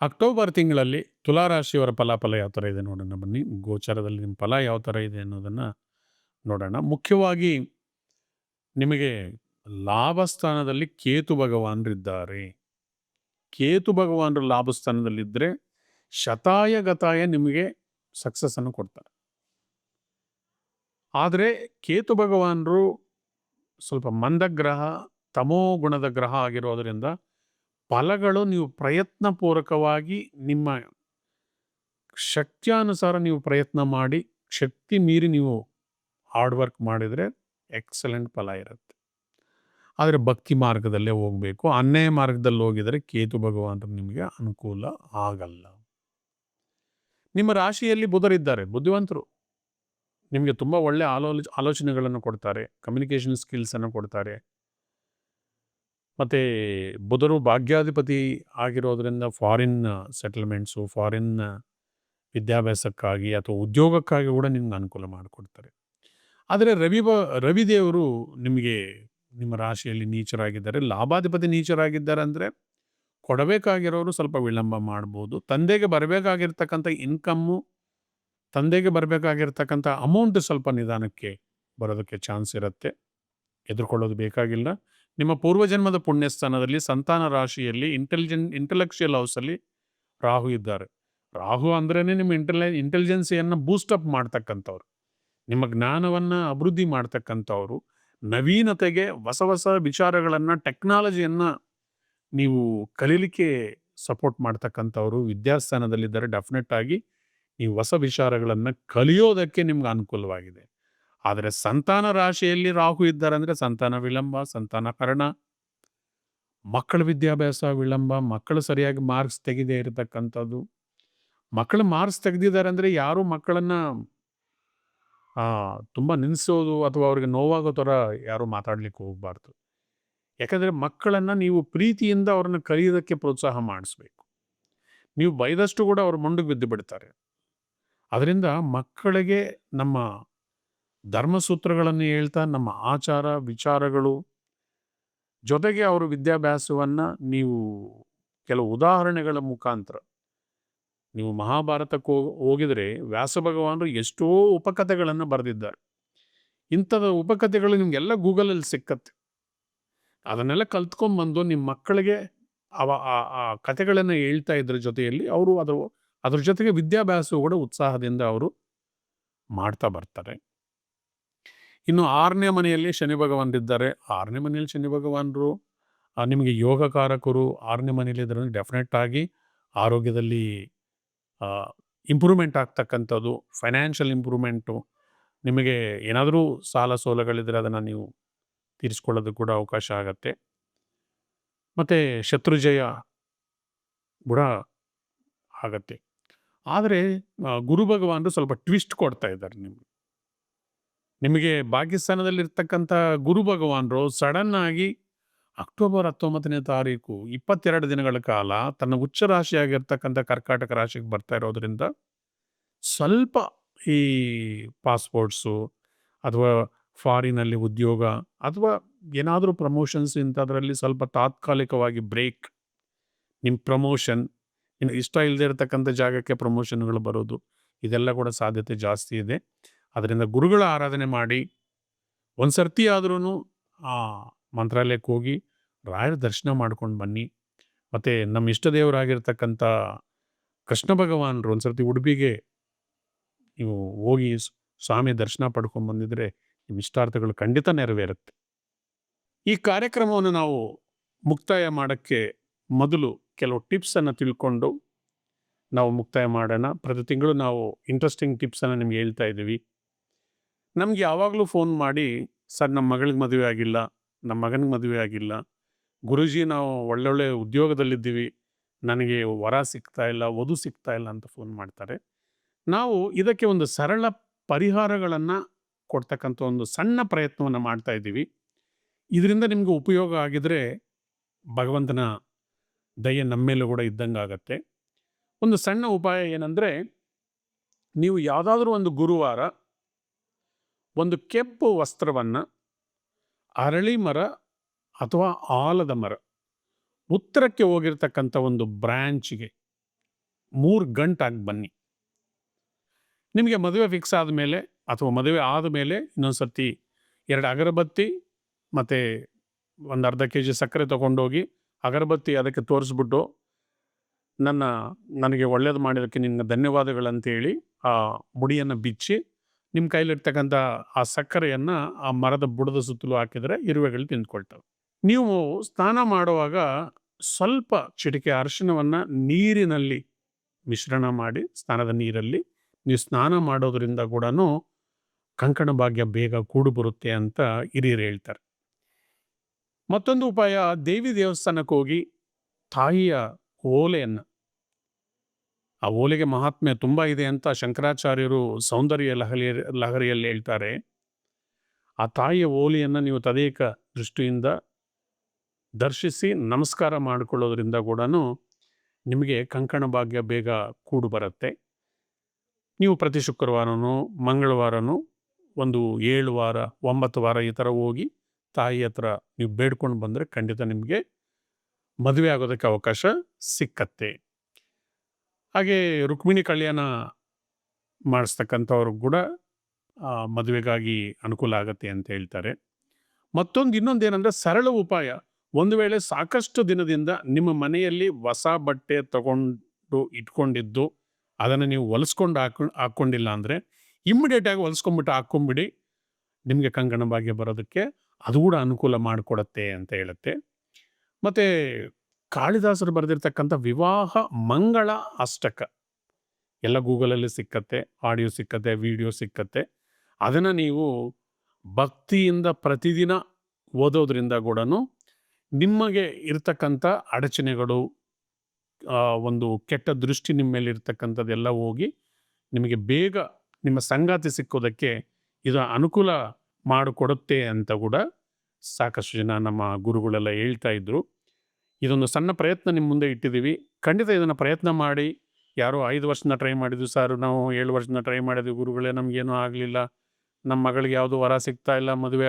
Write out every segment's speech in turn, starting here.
October ತಿಂಗಳಲ್ಲಿ ತುಲಾ ರಾಶಿಯವರ ಫಲಾಫಲ ಯಾವ ಥರ ಇದೆ ನೋಡೋಣ ಬನ್ನಿ. ಗೋಚಾರದಲ್ಲಿ ನಿಮ್ಮ ಫಲ ಯಾವ ಥರ ಇದೆ ಅನ್ನೋದನ್ನು ನೋಡೋಣ. ಮುಖ್ಯವಾಗಿ ನಿಮಗೆ ಲಾಭ ಸ್ಥಾನದಲ್ಲಿ ಕೇತು ಭಗವಾನರಿದ್ದಾರೆ ಕೇತು ಭಗವಾನರು ಲಾಭ ಸ್ಥಾನದಲ್ಲಿದ್ದರೆ ಶತಾಯ ಗತಾಯ ನಿಮಗೆ ಸಕ್ಸಸ್ಸನ್ನು ಕೊಡ್ತಾರೆ. ಆದರೆ ಕೇತು ಭಗವಾನರು ಸ್ವಲ್ಪ ಮಂದಗ್ರಹ, ತಮೋ ಗುಣದ ಗ್ರಹ ಆಗಿರೋದರಿಂದ ಫಲಗಳು ನೀವು ಪ್ರಯತ್ನಪೂರ್ವಕವಾಗಿ ನಿಮ್ಮ ಶಕ್ತಿಯಾನುಸಾರ ನೀವು ಪ್ರಯತ್ನ ಮಾಡಿ, ಶಕ್ತಿ ಮೀರಿ ನೀವು ಹಾರ್ಡ್ ವರ್ಕ್ ಮಾಡಿದರೆ ಎಕ್ಸಲೆಂಟ್ ಫಲ ಇರುತ್ತೆ. ಆದರೆ ಭಕ್ತಿ ಮಾರ್ಗದಲ್ಲೇ ಹೋಗಬೇಕು. ಅನ್ಯಾಯ ಮಾರ್ಗದಲ್ಲಿ ಹೋಗಿದರೆ ಕೇತು ಭಗವಂತ ನಿಮಗೆ ಅನುಕೂಲ ಆಗಲ್ಲ. ನಿಮ್ಮ ರಾಶಿಯಲ್ಲಿ ಬುಧರಿದ್ದಾರೆ ಬುದ್ಧಿವಂತರು. ನಿಮಗೆ ತುಂಬ ಒಳ್ಳೆ ಆಲೋಚ ಆಲೋಚನೆಗಳನ್ನು ಕೊಡ್ತಾರೆ ಕಮ್ಯುನಿಕೇಷನ್ ಸ್ಕಿಲ್ಸನ್ನು ಕೊಡ್ತಾರೆ. ಮತ್ತು ಬುಧರು ಭಾಗ್ಯಾಧಿಪತಿ ಆಗಿರೋದರಿಂದ ಫಾರಿನ್ ಸೆಟಲ್ಮೆಂಟ್ಸು ಫಾರಿನ್ ವಿದ್ಯಾಭ್ಯಾಸಕ್ಕಾಗಿ ಅಥವಾ ಉದ್ಯೋಗಕ್ಕಾಗಿ ಕೂಡ ನಿಮ್ಗೆ ಅನುಕೂಲ ಮಾಡಿಕೊಡ್ತಾರೆ. ಆದರೆ ರವಿ ಬ ರವಿದೇವರು ನಿಮಗೆ ನಿಮ್ಮ ರಾಶಿಯಲ್ಲಿ ನೀಚರಾಗಿದ್ದಾರೆ. ಲಾಭಾಧಿಪತಿ ನೀಚರಾಗಿದ್ದಾರೆ ಅಂದರೆ ಕೊಡಬೇಕಾಗಿರೋರು ಸ್ವಲ್ಪ ವಿಳಂಬ ಮಾಡ್ಬೋದು. ತಂದೆಗೆ ಬರಬೇಕಾಗಿರ್ತಕ್ಕಂಥ ಇನ್ಕಮ್ಮು ತಂದೆಗೆ ಬರಬೇಕಾಗಿರ್ತಕ್ಕಂಥ ಅಮೌಂಟ್ ಸ್ವಲ್ಪ ನಿಧಾನಕ್ಕೆ ಬರೋದಕ್ಕೆ ಚಾನ್ಸ್ ಇರುತ್ತೆ. ಎದುರ್ಕೊಳ್ಳೋದು ಬೇಕಾಗಿಲ್ಲ. ನಿಮ್ಮ ಪೂರ್ವಜನ್ಮದ ಪುಣ್ಯಸ್ಥಾನದಲ್ಲಿ ಸಂತಾನ ರಾಶಿಯಲ್ಲಿ ಇಂಟೆಲಿಜೆನ್ ಇಂಟೆಲೆಕ್ಚುಯಲ್ ಹೌಸಲ್ಲಿ ರಾಹು ಇದ್ದಾರೆ. ರಾಹು ಅಂದ್ರೇ ನಿಮ್ಮ ಇಂಟೆಲಿ ಇಂಟೆಲಿಜೆನ್ಸಿಯನ್ನು ಬೂಸ್ಟಪ್ ಮಾಡ್ತಕ್ಕಂಥವ್ರು. ನಿಮ್ಮ ಜ್ಞಾನವನ್ನು ಅಭಿವೃದ್ಧಿ ಮಾಡ್ತಕ್ಕಂಥವ್ರು. ನವೀನತೆಗೆ ಹೊಸ ಹೊಸ ವಿಚಾರಗಳನ್ನು ಟೆಕ್ನಾಲಜಿಯನ್ನು ನೀವು ಕಲೀಲಿಕ್ಕೆ ಸಪೋರ್ಟ್ ಮಾಡ್ತಕ್ಕಂಥವ್ರು. ವಿದ್ಯಾಸ್ಥಾನದಲ್ಲಿದ್ದರೆ ಡೆಫಿನೆಟ್ ಆಗಿ ನೀವು ಹೊಸ ವಿಚಾರಗಳನ್ನು ಕಲಿಯೋದಕ್ಕೆ ನಿಮ್ಗೆ ಅನುಕೂಲವಾಗಿದೆ. ಆದರೆ ಸಂತಾನ ರಾಶಿಯಲ್ಲಿ ರಾಹು ಇದ್ದಾರೆ ಅಂದರೆ ಸಂತಾನ ವಿಳಂಬ, ಸಂತಾನ ಹರಣ. ಮಕ್ಕಳ ವಿದ್ಯಾಭ್ಯಾಸ ವಿಳಂಬ, ಮಕ್ಕಳು ಸರಿಯಾಗಿ ಮಾರ್ಕ್ಸ್ ತೆಗೆದೇ ಇರತಕ್ಕಂಥದ್ದು. ಮಕ್ಕಳು ಮಾರ್ಕ್ಸ್ ತೆಗೆದಿದ್ದಾರೆ ಅಂದರೆ ಯಾರು ಮಕ್ಕಳನ್ನು ತುಂಬ ನಿಲ್ಲಿಸೋದು ಅಥವಾ ಅವ್ರಿಗೆ ನೋವಾಗೋ ಥರ ಯಾರೂ ಮಾತಾಡ್ಲಿಕ್ಕೆ ಹೋಗಬಾರ್ದು. ಯಾಕಂದರೆ ಮಕ್ಕಳನ್ನು ನೀವು ಪ್ರೀತಿಯಿಂದ ಅವ್ರನ್ನ ಕಲಿಯೋದಕ್ಕೆ ಪ್ರೋತ್ಸಾಹ ಮಾಡಿಸ್ಬೇಕು. ನೀವು ಬೈದಷ್ಟು ಕೂಡ ಅವ್ರು ಮುಂಡಿಗೆ ಬಿದ್ದು ಬಿಡ್ತಾರೆ. ಅದರಿಂದ ಮಕ್ಕಳಿಗೆ ನಮ್ಮ ಧರ್ಮಸೂತ್ರಗಳನ್ನು ಹೇಳ್ತಾ ನಮ್ಮ ಆಚಾರ, ವಿಚಾರಗಳು ಜೊತೆಗೆ ಅವರ ವಿದ್ಯಾಭ್ಯಾಸವನ್ನು ನೀವು ಕೆಲವು ಉದಾಹರಣೆಗಳ ಮುಖಾಂತರ ನೀವು ಮಹಾಭಾರತಕ್ಕೆ ಹೋಗ್, ಹೋಗಿದರೆ ವ್ಯಾಸ ಭಗವಾನರು ಎಷ್ಟೋ ಉಪಕಥೆಗಳನ್ನು ಬರೆದಿದ್ದಾರೆ. ಇಂಥದ ಉಪಕಥೆಗಳು ನಿಮಗೆಲ್ಲ ಗೂಗಲಲ್ಲಿ ಸಿಕ್ಕತ್ತೆ. ಅದನ್ನೆಲ್ಲ ಕಲ್ತ್ಕೊಂಡ್ಬಂದು ನಿಮ್ಮ ಮಕ್ಕಳಿಗೆ ಅವ, ಆ ಆ ಕಥೆಗಳನ್ನು ಹೇಳ್ತಾ ಇದ್ರ ಜೊತೆಯಲ್ಲಿ ಅವರು ಅದು ಅದ್ರ ಜೊತೆಗೆ ವಿದ್ಯಾಭ್ಯಾಸವು ಕೂಡ ಉತ್ಸಾಹದಿಂದ ಅವರು ಮಾಡ್ತಾ ಬರ್ತಾರೆ. ಇನ್ನು ಆರನೇ ಮನೆಯಲ್ಲಿ ಶನಿ ಭಗವಾನರಿದ್ದಾರೆ ಆರನೇ ಮನೆಯಲ್ಲಿ ಶನಿ ಭಗವಾನರು ನಿಮಗೆ ಯೋಗಕಾರಕರು ಆರನೇ ಮನೆಯಲ್ಲಿ ಇದ್ದರೆ ಡೆಫಿನೆಟ್ ಆಗಿ ಆರೋಗ್ಯದಲ್ಲಿ ಇಂಪ್ರೂವ್ಮೆಂಟ್ ಆಗ್ತಕ್ಕಂಥದ್ದು ಫೈನಾನ್ಷಿಯಲ್ ಇಂಪ್ರೂವ್ಮೆಂಟು ನಿಮಗೆ ಏನಾದರೂ ಸಾಲ ಸೋಲಗಳಿದ್ರೆ ಅದನ್ನು ನೀವು ತೀರಿಸ್ಕೊಳ್ಳೋದು ಕೂಡ ಅವಕಾಶ ಆಗತ್ತೆ. ಮತ್ತು ಶತ್ರುಜಯ ಕೂಡ ಆಗತ್ತೆ. ಆದರೆ ಗುರು ಭಗವಾನರು ಸ್ವಲ್ಪ ಟ್ವಿಸ್ಟ್ ಕೊಡ್ತಾ ಇದ್ದಾರೆ ನಿಮಗೆ. ನಿಮಗೆ ಪಾಕಿಸ್ತಾನದಲ್ಲಿರ್ತಕ್ಕಂಥ ಗುರು ಭಗವಾನರು ಸಡನ್ ಆಗಿ ಅಕ್ಟೋಬರ್ ಹತ್ತೊಂಬತ್ತನೇ ತಾರೀಕು ಇಪ್ಪತ್ತೆರಡು ದಿನಗಳ ಕಾಲ ತನ್ನ ಉಚ್ಚ ರಾಶಿಯಾಗಿರ್ತಕ್ಕಂಥ ಕರ್ಕಾಟಕ ರಾಶಿಗೆ ಬರ್ತಾ ಇರೋದ್ರಿಂದ ಸ್ವಲ್ಪ ಈ ಪಾಸ್ಪೋರ್ಟ್ಸು ಅಥವಾ ಫಾರಿನಲ್ಲಿ ಉದ್ಯೋಗ ಅಥವಾ ಏನಾದರೂ ಪ್ರಮೋಷನ್ಸ್ ಇಂಥದ್ರಲ್ಲಿ ಸ್ವಲ್ಪ ತಾತ್ಕಾಲಿಕವಾಗಿ ಬ್ರೇಕ್, ನಿಮ್ಮ ಪ್ರಮೋಷನ್, ಇನ್ನು ಇಷ್ಟ ಇಲ್ಲದೇ ಇರತಕ್ಕಂಥ ಜಾಗಕ್ಕೆ ಪ್ರಮೋಷನ್ಗಳು ಬರೋದು, ಇದೆಲ್ಲ ಕೂಡ ಸಾಧ್ಯತೆ ಜಾಸ್ತಿ ಇದೆ. ಅದರಿಂದ ಗುರುಗಳ ಆರಾಧನೆ ಮಾಡಿ ಒಂದು ಸರ್ತಿ ಆದ್ರೂ ಆ ಮಂತ್ರಾಲಯಕ್ಕೆ ಹೋಗಿ ರಾಯರ ದರ್ಶನ ಮಾಡ್ಕೊಂಡು ಬನ್ನಿ. ಮತ್ತು ನಮ್ಮ ಇಷ್ಟ ದೇವರಾಗಿರ್ತಕ್ಕಂಥ ಕೃಷ್ಣ ಭಗವಾನರು ಒಂದು ಸರ್ತಿ ಉಡುಪಿಗೆ ನೀವು ಹೋಗಿ ಸ್ವಾಮಿ ದರ್ಶನ ಪಡ್ಕೊಂಡು ಬಂದಿದ್ರೆ ನಿಮ್ಮ ಇಷ್ಟಾರ್ಥಗಳು ಖಂಡಿತ ನೆರವೇರುತ್ತೆ. ಈ ಕಾರ್ಯಕ್ರಮವನ್ನು ನಾವು ಮುಕ್ತಾಯ ಮಾಡೋಕ್ಕೆ ಮೊದಲು ಕೆಲವು ಟಿಪ್ಸನ್ನು ತಿಳ್ಕೊಂಡು ನಾವು ಮುಕ್ತಾಯ ಮಾಡೋಣ. ಪ್ರತಿ ತಿಂಗಳು ನಾವು ಇಂಟ್ರೆಸ್ಟಿಂಗ್ ಟಿಪ್ಸನ್ನು ನಿಮ್ಗೆ ಹೇಳ್ತಾ ಇದ್ದೀವಿ. ನಮ್ಗೆ ಯಾವಾಗಲೂ ಫೋನ್ ಮಾಡಿ, ಸರ್ ನಮ್ಮ ಮಗಳಿಗೆ ಮದುವೆ ಆಗಿಲ್ಲ ನಮ್ಮ ಮಗನಿಗೆ ಮದುವೆ ಆಗಿಲ್ಲ, ಗುರುಜಿ ನಾವು ಒಳ್ಳೊಳ್ಳೆ ಉದ್ಯೋಗದಲ್ಲಿದ್ದೀವಿ, ನನಗೆ ವರ ಸಿಗ್ತಾ ಇಲ್ಲ, ವಧು ಸಿಗ್ತಾ ಇಲ್ಲ ಅಂತ ಫೋನ್ ಮಾಡ್ತಾರೆ. ನಾವು ಇದಕ್ಕೆ ಒಂದು ಸರಳ ಪರಿಹಾರಗಳನ್ನು ಕೊಡ್ತಕ್ಕಂಥ ಒಂದು ಸಣ್ಣ ಪ್ರಯತ್ನವನ್ನು ಮಾಡ್ತಾ ಇದ್ದೀವಿ. ಇದರಿಂದ ನಿಮಗೆ ಉಪಯೋಗ ಆಗಿದ್ರೆ ಭಗವಂತನ ದಯೆ ನಮ್ಮೇಲೂ ಕೂಡ ಇದ್ದಂಗೆ ಆಗತ್ತೆ. ಒಂದು ಸಣ್ಣ ಉಪಾಯ ಏನಂದರೆ, ನೀವು ಯಾವುದಾದ್ರೂ ಒಂದು ಗುರುವಾರ ಒಂದು ಕೆಂಪು ವಸ್ತ್ರವನ್ನು ಅರಳಿ ಮರ ಅಥವಾ ಆಲದ ಮರ, ಉತ್ತರಕ್ಕೆ ಹೋಗಿರ್ತಕ್ಕಂಥ ಒಂದು ಬ್ರ್ಯಾಂಚ್ಗೆ ಮೂರು ಗಂಟಾಗಿ ಬನ್ನಿ. ನಿಮಗೆ ಮದುವೆ ಫಿಕ್ಸ್ ಆದ ಮೇಲೆ ಅಥವಾ ಮದುವೆ ಆದಮೇಲೆ ಇನ್ನೊಂದು ಸರ್ತಿ ಎರಡು ಅಗರಬತ್ತಿ ಮತ್ತು ಒಂದು ಅರ್ಧ ಕೆ ಜಿ ಸಕ್ಕರೆ ತೊಗೊಂಡೋಗಿ ಅಗರಬತ್ತಿ ಅದಕ್ಕೆ ತೋರಿಸ್ಬಿಟ್ಟು ನನ್ನ, ನನಗೆ ಒಳ್ಳೇದು ಮಾಡಿದ್ದಕ್ಕೆ ನಿನ್ನ ಧನ್ಯವಾದಗಳಂತೇಳಿ ಆ ಮುಡಿಯನ್ನು ಬಿಚ್ಚಿ ನಿಮ್ಮ ಕೈಲಿರ್ತಕ್ಕಂಥ ಆ ಸಕ್ಕರೆಯನ್ನು ಆ ಮರದ ಬುಡದ ಸುತ್ತಲೂ ಹಾಕಿದರೆ ಇರುವೆಗಳು ತಿಂದ್ಕೊಳ್ತವೆ. ನೀವು ಸ್ನಾನ ಮಾಡುವಾಗ ಸ್ವಲ್ಪ ಚಿಟಿಕೆ ಅರಿಶಿನವನ್ನು ನೀರಿನಲ್ಲಿ ಮಿಶ್ರಣ ಮಾಡಿ, ಸ್ನಾನದ ನೀರಲ್ಲಿ ನೀವು ಸ್ನಾನ ಮಾಡೋದ್ರಿಂದ ಕೂಡ ಕಂಕಣ ಭಾಗ್ಯ ಬೇಗ ಕೂಡು ಬರುತ್ತೆ ಅಂತ ಹಿರಿಯರು ಹೇಳ್ತಾರೆ. ಮತ್ತೊಂದು ಉಪಾಯ, ದೇವಿ ದೇವಸ್ಥಾನಕ್ಕೆ ಹೋಗಿ ತಾಯಿಯ ಓಲೆಯನ್ನು ಆ ಓಲೆಗೆ ಮಹಾತ್ಮೆ ತುಂಬ ಇದೆ ಅಂತ ಶಂಕರಾಚಾರ್ಯರು ಸೌಂದರ್ಯ ಲಹರಿ ಲಹರಿಯಲ್ಲಿ ಹೇಳ್ತಾರೆ. ಆ ತಾಯಿಯ ಓಲೆಯನ್ನು ನೀವು ತದೇಕ ದೃಷ್ಟಿಯಿಂದ ದರ್ಶಿಸಿ, ನಮಸ್ಕಾರ ಮಾಡಿಕೊಳ್ಳೋದ್ರಿಂದ ಕೂಡ ನಿಮಗೆ ಕಂಕಣ ಭಾಗ್ಯ ಬೇಗ ಕೂಡು ಬರುತ್ತೆ. ನೀವು ಪ್ರತಿ ಶುಕ್ರವಾರನೂ, ಮಂಗಳವಾರನೂ ಒಂದು ಏಳು ವಾರ, ಒಂಬತ್ತು ವಾರ ಈ ಥರ ಹೋಗಿ ತಾಯಿ ಹತ್ರ ನೀವು ಬೇಡ್ಕೊಂಡು ಬಂದರೆ ಖಂಡಿತ ನಿಮಗೆ ಮದುವೆ ಆಗೋದಕ್ಕೆ ಅವಕಾಶ ಸಿಕ್ಕತ್ತೆ. ಹಾಗೆ ರುಕ್ಮಿಣಿ ಕಲ್ಯಾಣ ಮಾಡಿಸ್ತಕ್ಕಂಥವ್ರು ಕೂಡ ಮದುವೆಗಾಗಿ ಅನುಕೂಲ ಆಗತ್ತೆ ಅಂತ ಹೇಳ್ತಾರೆ. ಮತ್ತೊಂದು ಇನ್ನೊಂದು ಏನಂದ್ರೆ ಸರಳ ಉಪಾಯ. ಒಂದು ವೇಳೆ ಸಾಕಷ್ಟು ದಿನದಿಂದ ನಿಮ್ಮ ಮನೆಯಲ್ಲಿ ಹೊಸ ಬಟ್ಟೆ ತಗೊಂಡು ಇಟ್ಕೊಂಡಿದ್ದು, ಅದನ್ನು ನೀವು ಹೊಲಿಸ್ಕೊಂಡು ಹಾಕೊಂಡು ಹಾಕ್ಕೊಂಡಿಲ್ಲ ಅಂದರೆ ಇಮ್ಮಿಡಿಯೇಟಾಗಿ ಹೊಲಿಸ್ಕೊಂಡ್ಬಿಟ್ಟು ಹಾಕ್ಕೊಂಬಿಡಿ. ನಿಮಗೆ ಕಂಕಣ ಭಾಗ್ಯ ಬರೋದಕ್ಕೆ ಅದು ಕೂಡ ಅನುಕೂಲ ಮಾಡಿಕೊಡತ್ತೆ ಅಂತ ಹೇಳುತ್ತೆ. ಮತ್ತು ಕಾಳಿದಾಸರು ಬರೆದಿರ್ತಕ್ಕಂಥ ವಿವಾಹ ಮಂಗಳ ಅಷ್ಟಕ. ಎಲ್ಲ ಗೂಗಲಲ್ಲಿ ಸಿಕ್ಕತ್ತೆ, ಆಡಿಯೋ ಸಿಕ್ಕತ್ತೆ, ವಿಡಿಯೋ ಸಿಕ್ಕತ್ತೆ. ಅದನ್ನು ನೀವು ಭಕ್ತಿಯಿಂದ ಪ್ರತಿದಿನ ಓದೋದ್ರಿಂದ ಕೂಡ ನಿಮಗೆ ಇರ್ತಕ್ಕಂಥ ಅಡಚಣೆಗಳು ಒಂದು ಕೆಟ್ಟ ದೃಷ್ಟಿ ನಿಮ್ಮ ಮೇಲೆ ಇರ್ತಕ್ಕಂಥದ್ದೆಲ್ಲ ಹೋಗಿ ನಿಮಗೆ ಬೇಗ ನಿಮ್ಮ ಸಂಗಾತಿ ಸಿಕ್ಕೋದಕ್ಕೆ ಇದು ಅನುಕೂಲ ಮಾಡಿಕೊಡುತ್ತೆ ಅಂತ ಕೂಡ ಸಾಕಷ್ಟು ಜನ ನಮ್ಮ ಗುರುಗಳೆಲ್ಲ ಹೇಳ್ತಾ ಇದ್ರು. ಇದೊಂದು ಸಣ್ಣ ಪ್ರಯತ್ನ ನಿಮ್ಮ ಮುಂದೆ ಇಟ್ಟಿದ್ದೀವಿ. ಖಂಡಿತ ಇದನ್ನು ಪ್ರಯತ್ನ ಮಾಡಿ. ಯಾರೋ ಐದು ವರ್ಷದಿಂದ ಟ್ರೈ ಮಾಡಿದ್ವಿ ಸರ್, ನಾವು ಏಳು ವರ್ಷದಿಂದ ಟ್ರೈ ಮಾಡಿದ್ವಿ, ಗುರುಗಳೇ ನಮಗೇನೂ ಆಗಲಿಲ್ಲ. ನಮ್ಮ ಮಗಳಿಗೆ ಯಾವುದೂ ವರ ಸಿಗ್ತಾ ಇಲ್ಲ, ಮದುವೆ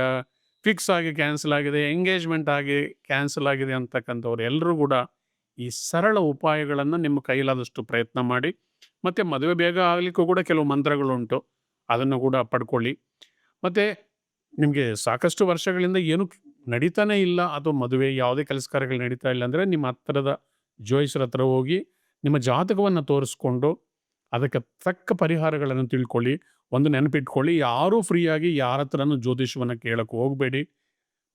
ಫಿಕ್ಸ್ ಆಗಿ ಕ್ಯಾನ್ಸಲ್ ಆಗಿದೆ ಎಂಗೇಜ್ಮೆಂಟ್ ಆಗಿ ಕ್ಯಾನ್ಸಲ್ ಆಗಿದೆ ಅಂತಕ್ಕಂಥವ್ರು ಎಲ್ಲರೂ ಕೂಡ ಈ ಸರಳ ಉಪಾಯಗಳನ್ನು ನಿಮ್ಮ ಕೈಲಾದಷ್ಟು ಪ್ರಯತ್ನ ಮಾಡಿ. ಮತ್ತು ಮದುವೆ ಬೇಗ ಆಗಲಿಕ್ಕೂ ಕೂಡ ಕೆಲವು ಮಂತ್ರಗಳುಂಟು. ಅದನ್ನು ಕೂಡ ಪಡ್ಕೊಳ್ಳಿ. ಮತ್ತು ನಿಮಗೆ ಸಾಕಷ್ಟು ವರ್ಷಗಳಿಂದ ಏನು ನಡೀತಾನೆ ಇಲ್ಲ ಅಥವಾ ಮದುವೆ ಯಾವುದೇ ಕೆಲಸ ಕಾರ್ಯಗಳು ನಡೀತಾ ಇಲ್ಲ ಅಂದರೆ ನಿಮ್ಮ ಹತ್ತಿರದ ಜೋಯಿಸರ ಹತ್ರ ಹೋಗಿ ನಿಮ್ಮ ಜಾತಕವನ್ನು ತೋರಿಸ್ಕೊಂಡು ಅದಕ್ಕೆ ತಕ್ಕ ಪರಿಹಾರಗಳನ್ನು ತಿಳ್ಕೊಳ್ಳಿ, ಒಂದು ನೆನಪಿಟ್ಕೊಳ್ಳಿ, ಯಾರೂ ಫ್ರೀಯಾಗಿ ಯಾರ ಹತ್ರನೂ ಜ್ಯೋತಿಷವನ್ನು ಕೇಳಕ್ಕೆ ಹೋಗಬೇಡಿ.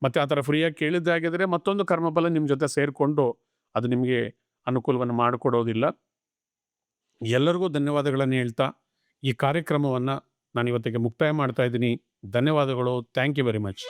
ಮತ್ತು ಆ ಥರ ಫ್ರೀಯಾಗಿ ಕೇಳಿದ್ದಾಗಿದ್ದರೆ ಮತ್ತೊಂದು ಕರ್ಮಫಲ ನಿಮ್ಮ ಜೊತೆ ಸೇರಿಕೊಂಡು ಅದು ನಿಮಗೆ ಅನುಕೂಲವನ್ನು ಮಾಡಿಕೊಡೋದಿಲ್ಲ. ಎಲ್ಲರಿಗೂ ಧನ್ಯವಾದಗಳನ್ನು ಹೇಳ್ತಾ ಈ ಕಾರ್ಯಕ್ರಮವನ್ನು ನಾನು ಇವತ್ತಿಗೆ ಮುಕ್ತಾಯ ಮಾಡ್ತಾ ಇದ್ದೀನಿ. ಧನ್ಯವಾದಗಳು. Thank you very much.